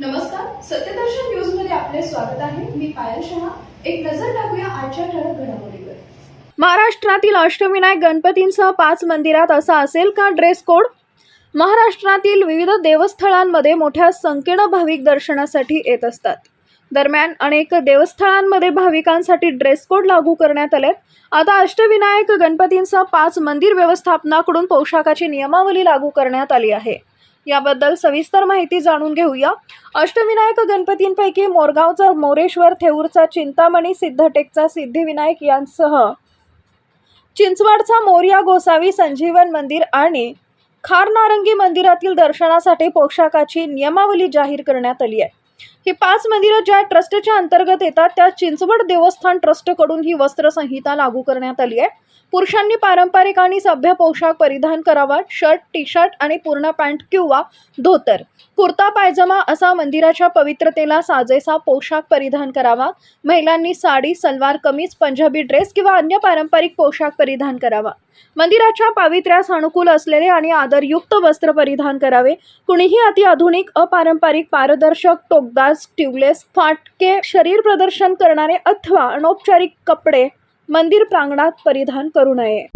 नमस्कार सत्यदर्शन न्यूजमध्ये आपले स्वागत आहे. मी पायल शहा. एक नजर टाकूया आजच्या ठळक घडामोडीवर. महाराष्ट्रातील अष्टविनायक गणपतींसह पाच मंदिरात असा असेल का ड्रेस कोड महाराष्ट्रातील विविध देवस्थळांमध्ये मोठ्या संख्येनं भाविक दर्शनासाठी येत असतात. दरम्यान अनेक देवस्थळांमध्ये भाविकांसाठी ड्रेस कोड लागू करण्यात आलेत. आता अष्टविनायक गणपतींसह पाच मंदिर व्यवस्थापनाकडून पोशाखाची नियमावली लागू करण्यात आली आहे. याबद्दल सविस्तर माहिती जाणून घेऊया. अष्टविनायक गणपतींपैकी मोरगावचा मोरेश्वर थेऊरचा चिंतामणी सिद्धटेकचा सिद्धिविनायक यांसह चिंचवडचा मोर्या गोसावी संजीवन मंदिर आणि खारनारंगी मंदिरातील दर्शनासाठी पोशाखाची नियमावली जाहीर करण्यात आली आहे. ही पाच मंदिरं ज्या ट्रस्टच्या अंतर्गत येतात त्या चिंचवड देवस्थान ट्रस्टकडून ही वस्त्रसंहिता लागू करण्यात आली आहे. पुरुषांनी पारंपरिक आणि सभ्य पोशाख परिधान करावा शर्ट टी शर्ट आणि पूर्ण पॅन्ट किंवा धोतर. कुर्ता पायजमा असा मंदिराच्या पवित्रतेला साजेसा पोशाख परिधान करावा. महिलांनी साडी सलवार कमीज पंजाबी ड्रेस किंवा अन्य पारंपरिक पोशाख परिधान करावा. मंदिराच्या पावित्र्यास अनुकूल असलेले आणि आदरयुक्त वस्त्र परिधान करावे. कुणीही अति आधुनिक अपारंपरिक पारदर्शक टोकदास ट्यूबलेस फाटके शरीर प्रदर्शन करणारे अथवा अनौपचारिक कपडे मंदिर प्रांगणात परिधान करू नये.